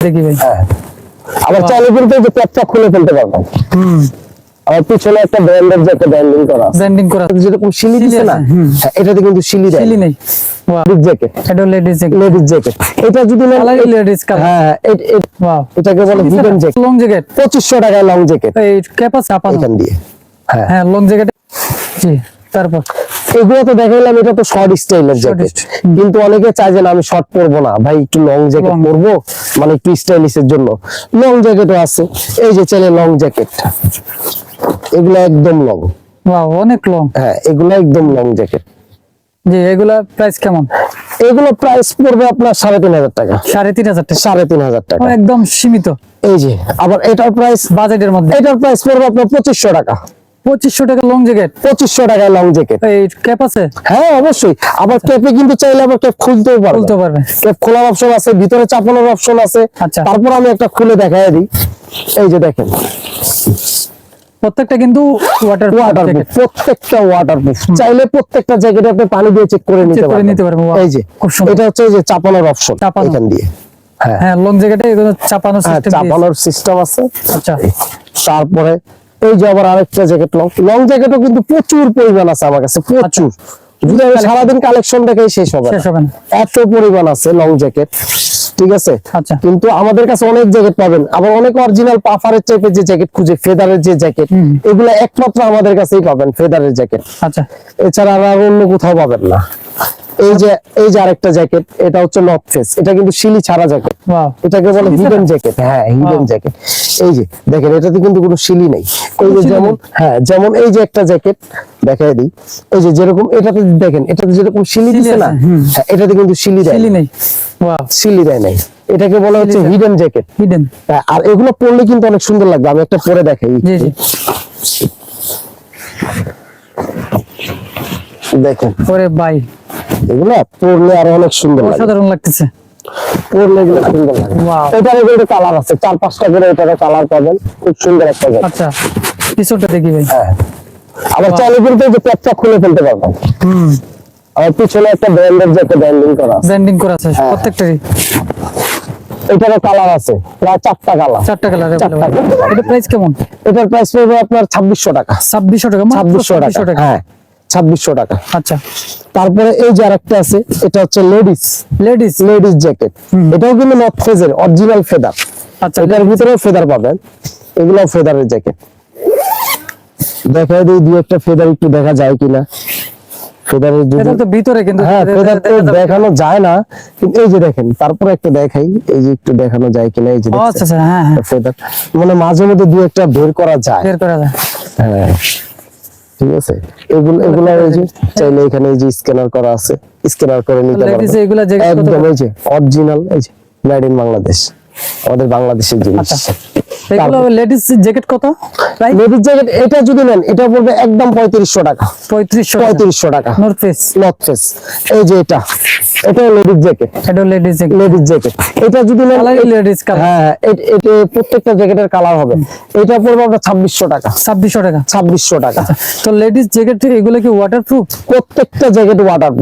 হ্যাঁ। আবার যে পেটটা খুলে ফেলতে পারবেন আমার পিছনে একটা ব্র্যান্ডের যে একটা ব্র্যান্ডিং করা ব্র্যান্ডিং করা। যেরকম শিলি দিছে না। হ্যাঁ, এটাতে কিন্তু শিলি দেয়। ছিলি নেই। লেডিস জ্যাকেট এটা লেডিস লেডিস জ্যাকেট এটা যদি লেডিস কালার হ্যাঁ ওয়াও এটাকে বলে হিডেন জ্যাকেট লং জ্যাকেট পঁচিশশো টাকায় লং জ্যাকেট এই ক্যাপাস চাপানো এখান দিয়ে। হ্যাঁ। হ্যাঁ লং জ্যাকেট জি তারপর? এগুলো তো দেখাইলাম এটা তো শর্ট স্টাইলের জ্যাকেট কিন্তু অনেকে চায় যে আমি শর্ট পরবো না। ভাই একটু লং জ্যাকেট পরবো? মানে একটু স্টাইলিশের জন্য। লং জ্যাকেটও আছে। এই যে চাইলে লং জ্যাকেট এগুলো একদম লং ওয়াও অনেক লং হ্যাঁ এগুলো একদম লং জ্যাকেট জি এগুলা প্রাইস কেমন? এগুলো প্রাইস পড়বে আপনার সাড়ে তিন হাজার টাকা। সাড়ে তিন হাজার টাকা। সাড়ে তিন হাজার টাকা। একদম সীমিত। এই যে আবার এটার প্রাইস বাজেটের মধ্যে। এটার প্রাইস পড়বে আপনার পঁচিশশো টাকা। পঁচিশশো টাকা লং জ্যাকেট পঁচিশশো টাকায় লং জ্যাকেট এই ক্যাপ আছে? হ্যাঁ অবশ্যই। আবার ক্যাপে কিন্তু চাইলে আবার ক্যাপ খুলতেও পারবে। খুলতে পারবে। ক্যাপ খোলার অপশন আছে ভিতরে চাপানোর অপশন আছে। আচ্ছা। তারপর আমি একটা খুলে দেখাই দিই। এই যে দেখেন। প্রত্যেকটা কিন্তু ওয়াটার ওয়াটারপ্রুফ প্রত্যেকটা ওয়াটারপ্রুফ চাইলে প্রত্যেকটা জ্যাকেটে আপনি পানি দিয়ে চেক করে নিতে পারবেন। নিতে পারবেন, এই যে খুব সুন্দর। এটা হচ্ছে এই যে চাপানোর অপশন চাপানো। এখান দিয়ে। হ্যাঁ। হ্যাঁ লং জ্যাকেটে এগুলো চাপানো হ্যাঁ সিস্টেম চাপানোর সিস্টেম আছে। আচ্ছা। তারপরে এই যে আবার আরেকটা জ্যাকেট লং লং জ্যাকেটও কিন্তু প্রচুর পরিমাণ আছে আমার কাছে প্রচুর। সারাদিন কালেকশন দেখাই শেষ হবে। এত পরিমাণ আছে লং জ্যাকেট ঠিক আছে? আচ্ছা। কিন্তু আমাদের কাছে অনেক জ্যাকেট পাবেন। আবার অনেক অরিজিনাল পাফারের টাইপের যে জ্যাকেট খুঁজে ফেদারের যে জ্যাকেট। এগুলো একমাত্র আমাদের কাছেই পাবেন ফেদারের জ্যাকেট আচ্ছা। এছাড়া আর অন্য কোথাও পাবেন না। এই যে এই যে আরেকটা জ্যাকেট এটা হচ্ছে নর্থ ফেস। এটা কিন্তু শিলি ছাড়া জ্যাকেট। এটাকে বলে হিডেন জ্যাকেট। হ্যাঁ হিডেন জ্যাকেট। এই যে দেখেন এটাতে কিন্তু কোনো শিলি নেই। এই যে যেমন হ্যাঁ যেমন এই যে একটা জ্যাকেট দেখাই দিই। এই যে যেরকম এটাতে দেখেন এটাতে যেরকম শিলি শিলি দিছে না। হ্যাঁ, এটাতে কিন্তু শিলি দেয় না। নেই। শিলি দেয় নাই। এটাকে বলা হচ্ছে হিডেন জ্যাকেট। হিডেন আর এগুলো পরলে কিন্তু অনেক সুন্দর লাগবে। আমি একটা পরে দেখাই। দেখেন। ওরে ভাই। এগুলো পরলে আরও অনেক সুন্দর লাগে। লাগতেছে। পরলে এগুলো সুন্দর লাগে। Wow. কিন্তু কালার আছে। চার পাঁচটা করে এটার কালার পাবেন। খুব সুন্দর একটা আচ্ছা পিছনটা দেখি ভাই। হ্যাঁ। আবার চাইলে কিন্তু যে পেটটা খুলে ফেলতে পারবেন। হুম। আমার পিছনে একটা ব্র্যান্ডের যে একটা ব্র্যান্ডিং করা আছে। ব্র্যান্ডিং করা আছে হ্যাঁ। প্রত্যেকটারই। এটারও কালার আছে। প্রায় চারটা কালার চারটা কালার এটা প্রাইস কেমন? এটার প্রাইস পড়বে আপনার ছাব্বিশশো টাকা। ছাব্বিশশো টাকা 2600 টাকা। হ্যাঁ। ছাব্বিশশো টাকা। আচ্ছা। তারপরে এই যে আরেকটা আছে এটা হচ্ছে লেডিস। লেডিস? Ladies jacket. এটাও কিন্তু নর্থ ফেজের অরিজিনাল ফেদার। আচ্ছা। এটার ভিতরেও ফেদার পাবেন। এগুলো ফেদারের জ্যাকেট। দেখা দিই দুই একটা ফেদার একটু দেখা যায় কিনা। ফেদারের এটা তো ভিতরে কিন্তু হ্যাঁ ফেদার তো দেখানো যায় না। কিন্তু এই যে দেখেন তারপরে একটা দেখাই। এই যে একটু দেখানো যায় কিনা এই যে আচ্ছা আচ্ছা হ্যাঁ হ্যাঁ। ফেদার। মানে মাঝে মধ্যে দু একটা বের করা যায়। বের করা যায়। হ্যাঁ। ঠিক আছে? এগুলো এগুলো এই যে চাইলে এখানে এই যে স্ক্যানার করা আছে স্ক্যানার করে নিতে পারবে পারবেন। এগুলা যে একদম এই যে অরিজিনাল এই যে মেড ইন বাংলাদেশ। আমাদের বাংলাদেশের জিনিস। আচ্ছা। এগুলো লেডিস জ্যাকেট কত? লেডিস জ্যাকেট এটা যদি নেন এটা পড়বে একদম পঁয়ত্রিশশো টাকা। পঁয়ত্রিশশো পঁয়ত্রিশশো টাকা। নর্থ ফেস নর্থ ফেস এই যে এটা এটা লেডিস জ্যাকেট এটা লেডিস জ্যাকেট লেডিস জ্যাকেট এটা যদি নেন লেডিস কালার হ্যাঁ হ্যাঁ, এটা প্রত্যেকটা জ্যাকেটের কালার হবে। এটা পড়বে আপনার টাকা। ছাব্বিশশো টাকা। ছাব্বিশশো টাকা। তো লেডিস জ্যাকেট এগুলো কি ওয়াটারপ্রুফ প্রত্যেকটা জ্যাকেট ওয়াটার